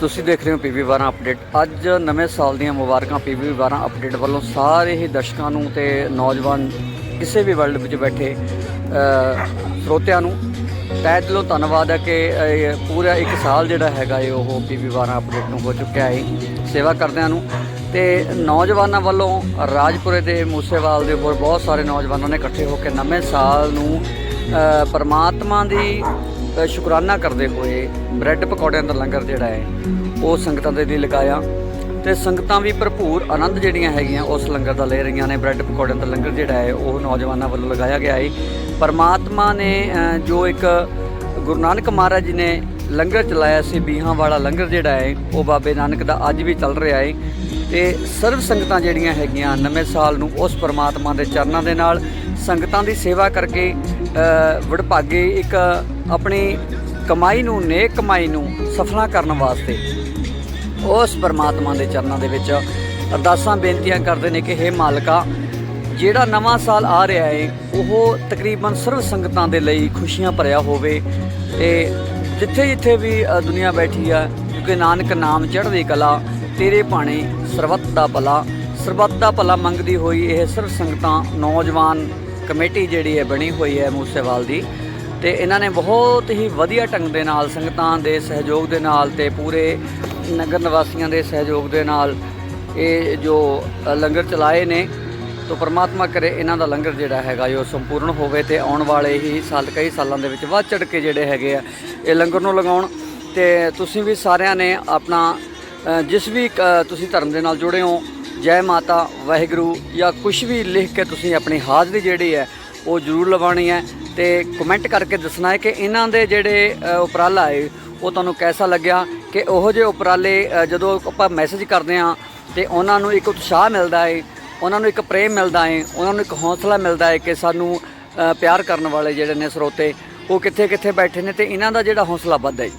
ਤੁਸੀਂ ਦੇਖ ਰਹੇ ਹੋ ਪੀਵੀ 12 ਅਪਡੇਟ। ਅੱਜ ਨਵੇਂ ਸਾਲ ਦੀਆਂ ਮੁਬਾਰਕਾਂ ਪੀਵੀ 12 ਅਪਡੇਟ ਵੱਲੋਂ ਸਾਰੇ ਹੀ ਦਰਸ਼ਕਾਂ ਨੂੰ ਤੇ ਨੌਜਵਾਨ ਕਿਸੇ ਵੀ ਵਰਲਡ ਵਿੱਚ ਬੈਠੇ ਸਰੋਤਿਆਂ ਨੂੰ ਤਹਿ ਦਿਲੋਂ ਧੰਨਵਾਦ ਹੈ ਕਿ ਪੂਰਾ ਇੱਕ ਸਾਲ ਜਿਹੜਾ ਹੈਗਾ ਇਹ ਉਹ ਪੀਵੀ 12 ਅਪਡੇਟ ਨੂੰ ਹੋ ਚੁੱਕਿਆ ਹੈ। ਸੇਵਾ ਕਰਦਿਆਂ ਨੂੰ ਤੇ ਨੌਜਵਾਨਾਂ ਵੱਲੋਂ ਰਾਜਪੁਰੇ ਦੇ ਮੂਸੇਵਾਲ ਦੇ ਹੋਰ ਬਹੁਤ ਸਾਰੇ ਨੌਜਵਾਨਾਂ ਨੇ ਇਕੱਠੇ ਹੋ ਕੇ ਨਵੇਂ ਸਾਲ ਨੂੰ ਪਰਮਾਤਮਾ ਦੀ ਸ਼ੁਕਰਾਨਾ ਕਰਦੇ ਹੋਏ ਬ੍ਰੈਡ ਪਕੌੜਿਆਂ ਦਾ ਲੰਗਰ ਜਿਹੜਾ ਹੈ, ਉਹ ਸੰਗਤਾਂ ਦੇ ਲਈ ਲਗਾਇਆ। ਤੇ ਸੰਗਤਾਂ ਵੀ ਭਰਪੂਰ ਆਨੰਦ ਜਿਹੜੀਆਂ ਹੈਗੀਆਂ ਉਸ ਲੰਗਰ ਦਾ ਲੈ ਰਹੀਆਂ ਨੇ। ਬ੍ਰੈਡ ਪਕੌੜਿਆਂ ਦਾ ਲੰਗਰ ਜਿਹੜਾ ਹੈ, ਉਹ ਨੌਜਵਾਨਾਂ ਵੱਲੋਂ ਲਗਾਇਆ ਗਿਆ ਹੈ। ਪਰਮਾਤਮਾ ਨੇ ਜੋ ਇੱਕ ਗੁਰੂ ਨਾਨਕ ਮਹਾਰਾਜ ਜੀ ਨੇ ਲੰਗਰ ਚਲਾਇਆ ਸੀ, ਬੀਹਾਂ ਵਾਲਾ ਲੰਗਰ ਜਿਹੜਾ ਹੈ, ਉਹ ਬਾਬੇ ਨਾਨਕ ਦਾ ਅੱਜ ਵੀ ਚੱਲ ਰਿਹਾ ਹੈ। ਤੇ ਸਰਵ ਸੰਗਤਾਂ ਜਿਹੜੀਆਂ ਹੈਗੀਆਂ ਨਵੇਂ ਸਾਲ ਨੂੰ ਉਸ ਪਰਮਾਤਮਾ ਦੇ ਚਰਨਾਂ ਦੇ ਨਾਲ ਸੰਗਤਾਂ ਦੀ ਸੇਵਾ ਕਰਕੇ ਵਡਭਾਗੇ ਇੱਕ ਆਪਣੀ ਕਮਾਈ ਨੂੰ, ਨੇਕ ਕਮਾਈ ਨੂੰ ਸਫਲਾ ਕਰਨ ਵਾਸਤੇ ਉਸ ਪਰਮਾਤਮਾ ਦੇ ਚਰਨਾਂ ਦੇ ਵਿੱਚ ਅਰਦਾਸਾਂ, ਬੇਨਤੀਆਂ ਕਰਦੇ ਨੇ ਕਿ हे ਮਾਲਕਾ, ਜਿਹੜਾ ਨਵਾਂ ਸਾਲ ਆ ਰਿਹਾ ਹੈ ਉਹ ਤਕਰੀਬਨ ਸਰਵ ਸੰਗਤਾਂ ਦੇ ਲਈ ਖੁਸ਼ੀਆਂ ਭਰਿਆ ਹੋਵੇ ਤੇ ਜਿੱਥੇ ਜਿੱਥੇ ਵੀ ਦੁਨੀਆ ਬੈਠੀ ਆ, ਕਿਉਂਕਿ ਨਾਨਕ ਨਾਮ ਚੜ੍ਹਦੀ ਕਲਾ, ਤੇਰੇ ਭਾਣੇ ਸਰਬੱਤ ਦਾ ਭਲਾ, ਸਰਬੱਤ ਦਾ ਭਲਾ ਮੰਗਦੀ ਹੋਈ ਇਹ ਸਰਵ ਸੰਗਤਾਂ, ਨੌਜਵਾਨ ਕਮੇਟੀ ਜਿਹੜੀ ਹੈ ਬਣੀ ਹੋਈ ਹੈ ਮੂਸੇਵਾਲ ਦੀ ਤੇ ਇਹਨਾਂ ਨੇ ਬਹੁਤ ਹੀ ਵਧੀਆ ਢੰਗ ਦੇ ਨਾਲ, ਸੰਗਤਾਂ ਦੇ ਸਹਿਯੋਗ ਦੇ ਨਾਲ ਤੇ ਪੂਰੇ ਨਗਰ ਨਿਵਾਸੀਆਂ ਦੇ ਸਹਿਯੋਗ ਦੇ ਨਾਲ ਇਹ ਜੋ ਲੰਗਰ ਚਲਾਏ ਨੇ, ਤੋ ਪ੍ਰਮਾਤਮਾ ਕਰੇ ਇਹਨਾਂ ਦਾ ਲੰਗਰ ਜਿਹੜਾ ਹੈਗਾ ਉਹ ਸੰਪੂਰਨ ਹੋਵੇ ਤੇ ਆਉਣ ਵਾਲੇ ਹੀ ਸਾਲ, ਕਈ ਸਾਲਾਂ ਦੇ ਵਿੱਚ ਵੱਧ ਚੜ ਕੇ ਜਿਹੜੇ ਹੈਗੇ ਆ, ਇਹ ਲੰਗਰ ਨੂੰ ਲਗਾਉਣ ਤੇ ਤੁਸੀਂ ਵੀ ਸਾਰਿਆਂ ਨੇ ਆਪਣਾ ਜਿਸ ਵੀ ਤੁਸੀਂ ਧਰਮ ਦੇ ਨਾਲ ਜੁੜੇ ਹੋ ਜੈ ਮਾਤਾ, ਵਾਹਿਗੁਰੂ ਜਾਂ ਕੁਝ ਵੀ ਲਿਖ ਕੇ ਤੁਸੀਂ ਆਪਣੀ ਹਾਜ਼ਰੀ ਜਿਹੜੀ ਹੈ, ਉਹ ਜ਼ਰੂਰ ਲਵਾਉਣੀ ਹੈ ਤੇ ਕਮੈਂਟ ਕਰਕੇ ਦੱਸਣਾ ਹੈ ਕਿ ਇਹਨਾਂ ਦੇ ਜਿਹੜੇ ਉਪਰਾਲਾ ਹੈ, ਉਹ ਤੁਹਾਨੂੰ ਕੈਸਾ ਲੱਗਿਆ? ਕਿ ਉਹੋ ਜਿਹੇ ਉਪਰਾਲੇ ਜਦੋਂ ਆਪਾਂ ਮੈਸੇਜ ਕਰਦੇ ਹਾਂ ਤੇ ਉਹਨਾਂ ਨੂੰ ਇੱਕ ਉਤਸ਼ਾਹ ਮਿਲਦਾ ਹੈ, ਉਹਨਾਂ ਨੂੰ ਇੱਕ ਪ੍ਰੇਮ ਮਿਲਦਾ ਹੈ, ਉਹਨਾਂ ਨੂੰ ਇੱਕ ਹੌਸਲਾ ਮਿਲਦਾ ਹੈ ਕਿ ਸਾਨੂੰ ਪਿਆਰ ਕਰਨ ਵਾਲੇ ਜਿਹੜੇ ਨੇ ਸਰੋਤੇ, ਉਹ ਕਿੱਥੇ ਕਿੱਥੇ ਬੈਠੇ ਨੇ ਤੇ ਇਹਨਾਂ ਦਾ ਜਿਹੜਾ ਹੌਸਲਾ ਵੱਧਦਾ ਹੈ।